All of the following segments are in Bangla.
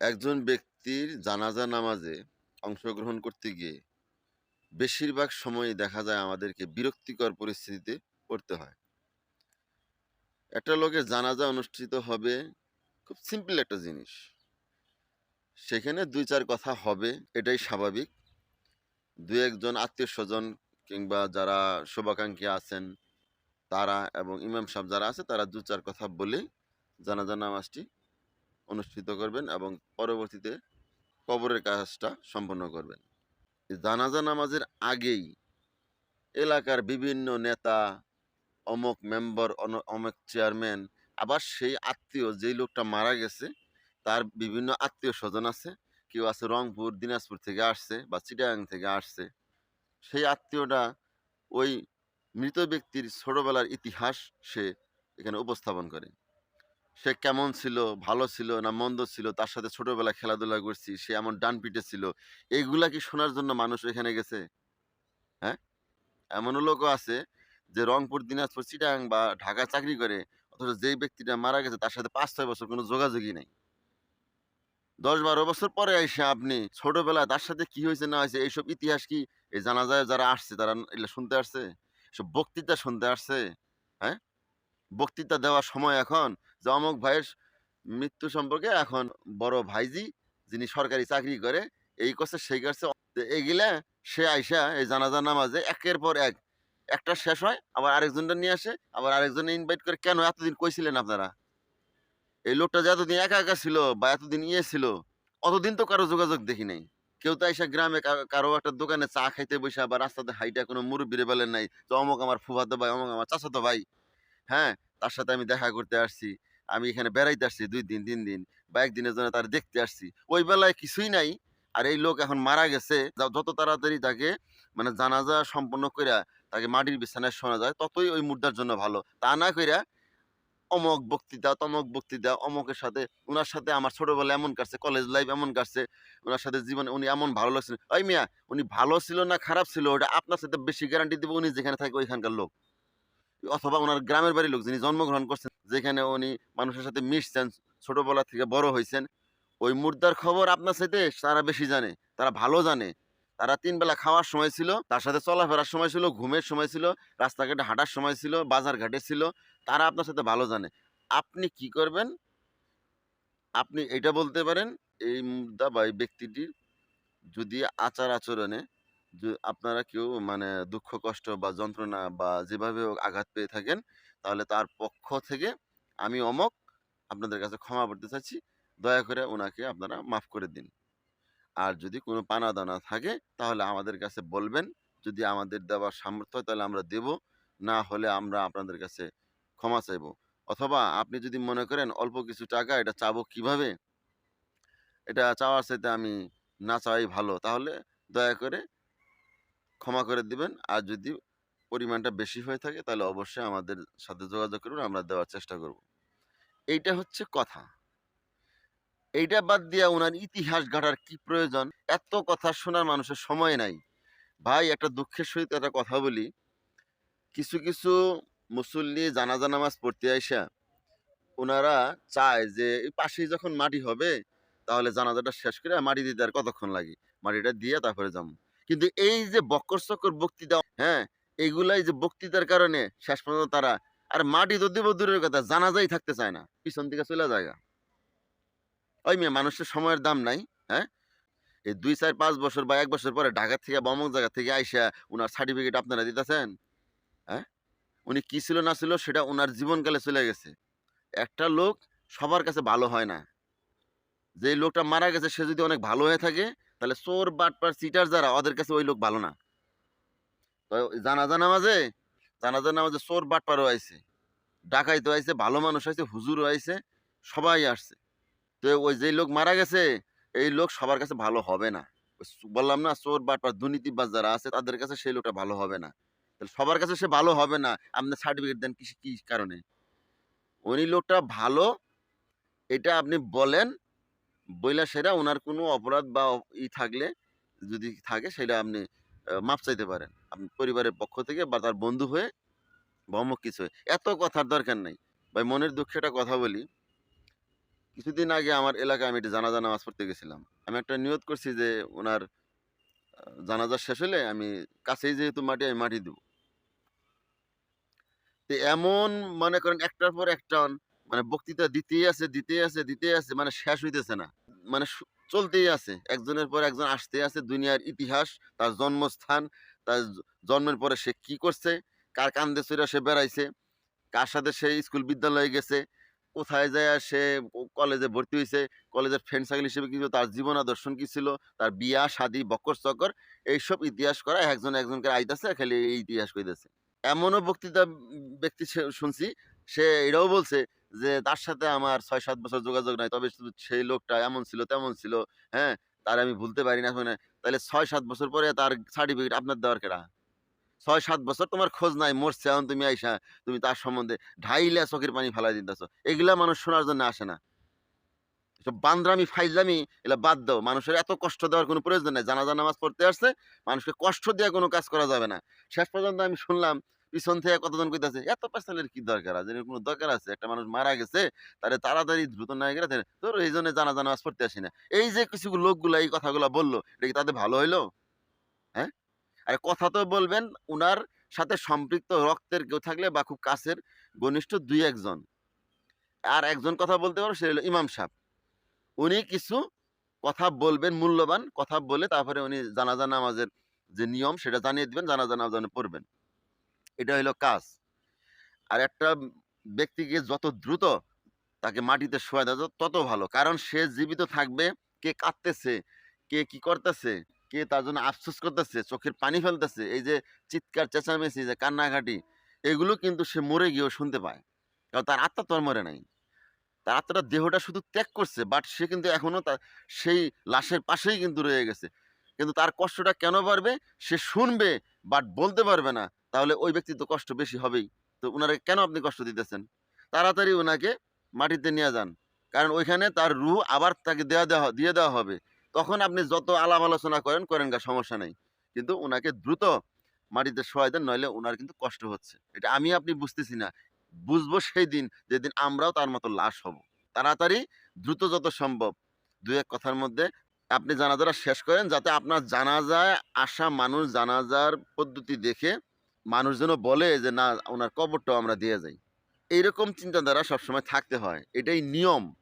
একজন ব্যক্তির জানাজা নামাজে অংশগ্রহণ করতে গিয়ে বেশিরভাগ সময়ই দেখা যায় আমাদেরকে বিরক্তিকর পরিস্থিতিতে পড়তে হয়। একটা লোকের জানাজা অনুষ্ঠিত হবে খুব সিম্পল একটা জিনিস। সেখানে ২-৪ কথা হবে, এটাই স্বাভাবিক। দু একজন আত্মীয় স্বজন কিংবা যারা শুভাকাঙ্ক্ষী আছেন, তারা এবং ইমাম সাহেব যারা আছে, তারা ২-৪ কথা বলেই জানাজা নামাজটি অনুষ্ঠিত করবেন এবং পরবর্তীতে কবরের কাজটা সম্পন্ন করবেন। জানাজা নামাজের আগেই এলাকার বিভিন্ন নেতা, অমুক মেম্বার, অমুক চেয়ারম্যান আবার সেই আত্মীয় যেই লোকটা মারা গেছে তার বিভিন্ন আত্মীয় স্বজন আছে। কেউ আছে রংপুর, দিনাজপুর থেকে আসছে বা চিটাগাং থেকে আসছে। সেই আত্মীয়টা ওই মৃত ব্যক্তির ছোটবেলার ইতিহাস সে এখানে উপস্থাপন করে। সে কেমন ছিল, ভালো ছিল না মন্দ ছিল, তার সাথে ছোটবেলায় খেলাধুলা করছি, সে এমন ডানপিটে ছিল। এগুলা কি শোনার জন্য মানুষ এখানে গেছে? হ্যাঁ? এমনও লোকও আছে যে রংপুর, দিনাজপুর, চিটাগাং বা ঢাকায় চাকরি করে অথচ যেই ব্যক্তিটা মারা গেছে তার সাথে ৫-৬ বছর কোনো যোগাযোগই নাই। দশ বারো বছর পরে আইসা আপনি ছোটবেলায় তার সাথে কি হয়েছে না হইছে এইসব ইতিহাস কি এই জানা যায় যারা আসছে তারা এগুলা শুনতে আসছে? এসব বক্তৃতা শুনতে আসছে? হ্যাঁ? বক্তৃতা দেওয়ার সময় এখন যে অমুক ভাইয়ের মৃত্যু সম্পর্কে এখন বড় ভাইজি যিনি সরকারি চাকরি করে এই করছে সেই করছে তো এগুলা সে আইসা এই জানাজা নামাজে একের পর এক একটা শেষ হয় আবার আরেকজনটা নিয়ে আসে আবার আরেকজনে ইনভাইট করে কেন এতদিন কইছিলেন আপনারা? এই লোকটা যে এতদিন একা, একা ছিল বা এতদিন ইয়ে ছিল অতদিন তো কারও যোগাযোগ দেখি নাই। কেউ তো আইসা গ্রামে কারও একটা দোকানে চা খাইতে বইসা বা রাস্তাতে হাইটা কোনো মুরব্বিরে বলেন নাই যে অমুক আমার ফুফাতো ভাই, অমুক আমার চাচাতো ভাই। হ্যাঁ? তার সাথে আমি দেখা করতে আসছি। আমি এখানে বেড়াইতে আসছি দুই দিন, তিন দিন বা ১ দিনের জন্য তারে দেখতে আসছি। ওই বেলায় কিছুই নাই। আর এই লোক এখন মারা গেছে। যত তাড়াতাড়ি তাকে মানে জানাজা সম্পন্ন কইরা তাকে মাটির বিছানায় শোনা যায় ততই ওই মুদ্রার জন্য ভালো। তা না কইরা অমুক বক্তৃতা, তমক বক্তৃতা, অমুকের সাথে ওনার সাথে আমার ছোটবেলা এমন কাটছে, কলেজ লাইফ এমন কাটছে, ওনার সাথে জীবনে উনি এমন ভালো লাগছিল ওই মিয়া উনি ভালো ছিল না খারাপ ছিল ওটা আপনার সাথে বেশি গ্যারান্টি দিব উনি যেখানে থাকে ওইখানকার লোক। অথবা ওনার গ্রামের বাড়ির লোক যিনি জন্মগ্রহণ করছেন, যেখানে উনি মানুষের সাথে মিশছেন, ছোটবেলা থেকে বড় হয়েছেন ওই মুর্দার খবর আপনার সাথে তারা বেশি জানে। তারা ভালো জানে। তারা ৩ বেলা খাওয়ার সময় ছিল, তার সাথে চলাফেরার সময় ছিল, ঘুমের সময় ছিল, রাস্তাঘাটে হাঁটার সময় ছিল, বাজার ঘাটে ছিল। তারা আপনার সাথে ভালো জানে। আপনি কি করবেন? আপনি এটা বলতে পারেন এই মুর্দা বা এই ব্যক্তিটির যদি আচার-আচরণে আপনারা কেউ মানে দুঃখ কষ্ট বা যন্ত্রণা বা যেভাবে আঘাত পেয়ে থাকেন, তাহলে তার পক্ষ থেকে আমি অমুক আপনাদের কাছে ক্ষমা করতে চাচ্ছি। দয়া করে ওনাকে আপনারা মাফ করে দিন। আর যদি কোনো পানাদানা থাকে, তাহলে আমাদের কাছে বলবেন। যদি আমাদের দেওয়ার সামর্থ্য হয়, তাহলে আমরা দেব। না হলে আমরা আপনাদের কাছে ক্ষমা চাইব। অথবা আপনি যদি মনে করেন অল্প কিছু টাকা, এটা চাবো কীভাবে? এটা চাওয়ার চাইতে আমি না চাওয়াই ভালো। তাহলে দয়া করে ক্ষমা করে দিবেন। আর যদি পরিমাণটা বেশি হয়ে থাকে তাহলে অবশ্যই আমাদের সাথে যোগাযোগ করবেন। আমরা দেওয়ার চেষ্টা করব। এইটা হচ্ছে কথা। এইটা বাদ দিয়া উনার ইতিহাস ঘাটার কি প্রয়োজন? এত কথা শোনার মানুষের সময় নাই। ভাই একটা দুঃখের সহিত একটা কথা বলি। কিছু, কিছু মুসল্লি জানাজা নামাজ পড়তে আইসা ওনারা চায় যে এই পাশেই যখন মাটি হবে তাহলে জানাজাটা শেষ করে মাটি দিতে আর কতক্ষণ লাগে? মাটিটা দিয়ে তারপরে যামু। কিন্তু এই যে বক্কর-চক্কর বক্তৃতা হ্যাঁ? এগুলাই যে বক্তৃতার কারণে শেষ পর্যন্ত তারা আর মাটি তো দূরের কথা জানাজাই থাকতে চায় না। পিছন থেকে চলে যায়গা। ওই মেয়ে মানুষের সময়ের দাম নাই। হ্যাঁ? এই ২, ৪, ৫ বছর বা এক বছর পরে ঢাকা থেকে বা জায়গা থেকে আইসা উনার সার্টিফিকেট আপনারা দিতেছেন? হ্যাঁ? উনি কি ছিল না ছিল সেটা উনার জীবনকালে চলে গেছে। একটা লোক সবার কাছে ভালো হয় না। যেই লোকটা মারা গেছে সে যদি অনেক ভালো হয়ে থাকে তাহলে চোর, বাটপার, চিটার যারা ওদের কাছে ওই লোক ভালো না। তো জানাজা নামাজে জানাজা নামাজে চোর, বাটপারও আইছে। ডাকাইতও আইছে, ভালো মানুষ আইছে, হুজুরও আইছে, সবাই আসছে। তো ওই যেই লোক মারা গেছে এই লোক সবার কাছে ভালো হবে না। বললাম না চোর, বাটপার, দুর্নীতিবাজ যারা আছে তাদের কাছে সেই লোকটা ভালো হবে না। তাহলে সবার কাছে সে ভালো হবে না। আপনি সার্টিফিকেট দেন কিস কি কারণে? উনি লোকটা ভালো এটা আপনি বলেন। বইলা সেরা ওনার কোনো অপরাধ বা ই থাকলে যদি থাকে সেটা আপনি মাফ চাইতে পারেন। আপনি পরিবারের পক্ষ থেকে বা তার বন্ধু হয়ে বা কিছু। এত কথার দরকার নাই। ভাই, মনের দুঃখে একটা কথা বলি। কিছুদিন আগে আমার এলাকায় আমি একটা জানাজা নামাজ পড়তে গেছিলাম আমি একটা নিয়ত করছি যে ওনার জানাজা শেষ হলে আমি কাছেই যেহেতু মাটি, আমি মাটি দেব তো এমন মনে করেন একটার পর একটা মানে বক্তৃতা দিতেই আছে দিতেই আছে দিতেই আছে মানে শেষ হইতেছে না মানে চলতেই আছে। একজনের পর একজন আসতে আছে দুনিয়ার ইতিহাস, তার জন্মস্থান, তার জন্মের পরে সে কি করছে, কার কান্দে সে বেড়াইছে, কার সাথে সে স্কুল বিদ্যালয়ে গেছে, কোথায় যায় সে কলেজে ভর্তি হয়েছে কলেজের ফ্রেন্ড সার্কেল হিসেবে কি তার জীবন আদর্শন কি ছিল, তার বিয়া, শাদি, বকর চকর, এইসব ইতিহাস করা একজন একজনকে আইতাছে, খালি এই ইতিহাস কইতেছে। এমনও বক্তৃতা ব্যক্তি শুনছি, সে এটাও বলছে যে তার সাথে আমার ছয় সাত বছর যোগাযোগ নাই, তবে সেই লোকটা এমন ছিল, তেমন ছিল হ্যাঁ? তার আমি ভুলতে পারি না শুনে তাহলে ছয় সাত বছর পরে তার সার্টিফিকেট আপনার দেওয়ার কেরা ছয় সাত বছর তোমার খোঁজ নাই, মরছে, এখন তুমি আইসা, তুমি তার সম্বন্ধে ঢাইলা চোখের পানি ফেলাই দিতেছ। এগুলা মানুষ শোনার জন্য আসে না। এসব বান্দ্রামি, ফাইজলামি, এগুলা বাদ দাও। মানুষের এত কষ্ট দেওয়ার কোনো প্রয়োজন নেই। জানাজা, নামাজ পড়তে আসছে, মানুষকে কষ্ট দিয়ে কোনো কাজ করা যাবে না। শেষ পর্যন্ত আমি শুনলাম পিছন থেকে কতজন কইতাছে, এত পেছালের কি দরকার? আছে কোনো দরকার আছে? একটা মানুষ মারা গেছে, তারে তাড়াতাড়ি দ্রুত না গেলে তোর এই জন্য জানাজা নামাজ পড়তে আসি না। এই যে কিছু লোকগুলা এই কথাগুলা বলল, এটা কি তাদের ভালো হইল? হ্যাঁ? আর কথা তো বলবেন, উনার সাথে সম্পৃক্ত রক্তের কেউ থাকলে বা খুব কাছের ঘনিষ্ঠ দুই একজন। আর একজন কথা বলতে পারো, সে হলো ইমাম সাহেব। উনি কিছু কথা বলবেন, মূল্যবান কথা বলে তারপরে উনি জানাজা নামাজের যে নিয়ম, সেটা জানিয়ে দিবেন জানাজা নামাজ পড়বেন। এটা হলো কাজ। আর একটা ব্যক্তিকে যত দ্রুত তাকে মাটিতে শোয়া দেওয়া তত ভালো। কারণ সে জীবিত থাকবে, কে কাঁদতেছে, কে কি করতেছে, কে তার জন্য আফসোস করতেছে, চোখের পানি ফেলতেছে, এই যে চিৎকার, চেঁচামেচি যে কান্নাকাটি, এগুলো কিন্তু সে মরে গিয়েও শুনতে পায়। কারণ তার আত্মা তো মরে নাই। তার আত্মাটা দেহটা শুধু ত্যাগ করছে বাট সে কিন্তু এখনও তার সেই লাশের পাশেই কিন্তু রয়ে গেছে। কিন্তু তার কষ্টটা কেন বাড়বে? সে শুনবে বাট বলতে পারবে না। তাহলে ওই ব্যক্তি তো কষ্ট বেশি হবেই। তো ওনারা কেন আপনি কষ্ট দিতেছেন? তাড়াতাড়ি ওনাকে মাটিতে নিয়ে যান। কারণ ওইখানে তার রুহ আবার তাকে দেওয়া দেওয়া, দিয়ে দেওয়া হবে। তখন আপনি যত আলাপ আলোচনা করেন করেন গা, সমস্যা নেই। কিন্তু ওনাকে দ্রুত মাটিতে শোয়াই দেন, নইলে ওনার কিন্তু কষ্ট হচ্ছে। এটা আমি আপনি বুঝতেছি না। বুঝব সেই দিন যেদিন আমরাও তার মতো লাশ হব। তাড়াতাড়ি, দ্রুত যত সম্ভব। দু এক কথার মধ্যে আপনি জানাজাটা শেষ করেন, যাতে আপনার জানাজায় আসা মানুষ জানাজার পদ্ধতি দেখে মানুষ যেন বলে যে, না, ওনার কবরটাও আমরা দিয়ে যাই। এইরকম চিন্তাধারা সবসময় থাকতে হয়। এটাই নিয়ম।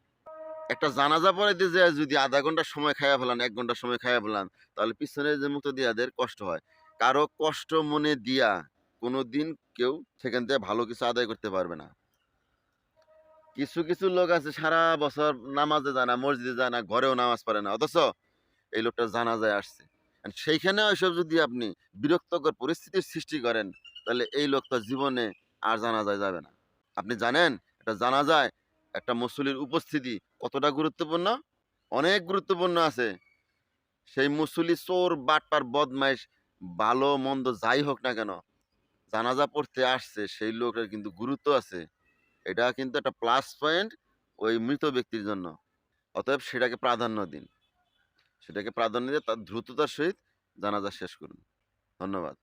একটা জানাজা পড়াইতে যে যদি আধা ঘণ্টা সময় খাইয়া ফেলান, এক ঘণ্টা সময় খাইয়া ফেলান, তাহলে পিছনে যে মুক্ত দিয়াদের কষ্ট হয়। কারও কষ্ট মনে দিয়া কোনো দিন কেউ সেখান থেকে ভালো কিছু আদায় করতে পারবে না। কিছু কিছু লোক আছে, সারা বছর নামাজে যায় না, মসজিদে যায় না, ঘরেও নামাজ পড়ে না। অথচ এই লোকটা জানাজায় আসছে। সেইখানে ওইসব যদি আপনি বিরক্তকর পরিস্থিতির সৃষ্টি করেন, তাহলে এই লোকটা জীবনে আর জানাজায় যাবে না। আপনি জানেন এটা জানা যায় একটা মুসলির উপস্থিতি কতটা গুরুত্বপূর্ণ? অনেক গুরুত্বপূর্ণ আছে। সেই মুসলি চোর, বাটপার, বদমাইশ, ভালো, মন্দ যাই হোক না কেন, জানাজা পড়তে আসছে, সেই লোকের কিন্তু গুরুত্ব আছে। এটা কিন্তু একটা প্লাস পয়েন্ট ওই মৃত ব্যক্তির জন্য। অতএব সেটাকে প্রাধান্য দিন। সেটাকে প্রাধান্য দিয়ে তার দ্রুততার সহিত জানাজা শেষ করুন। ধন্যবাদ।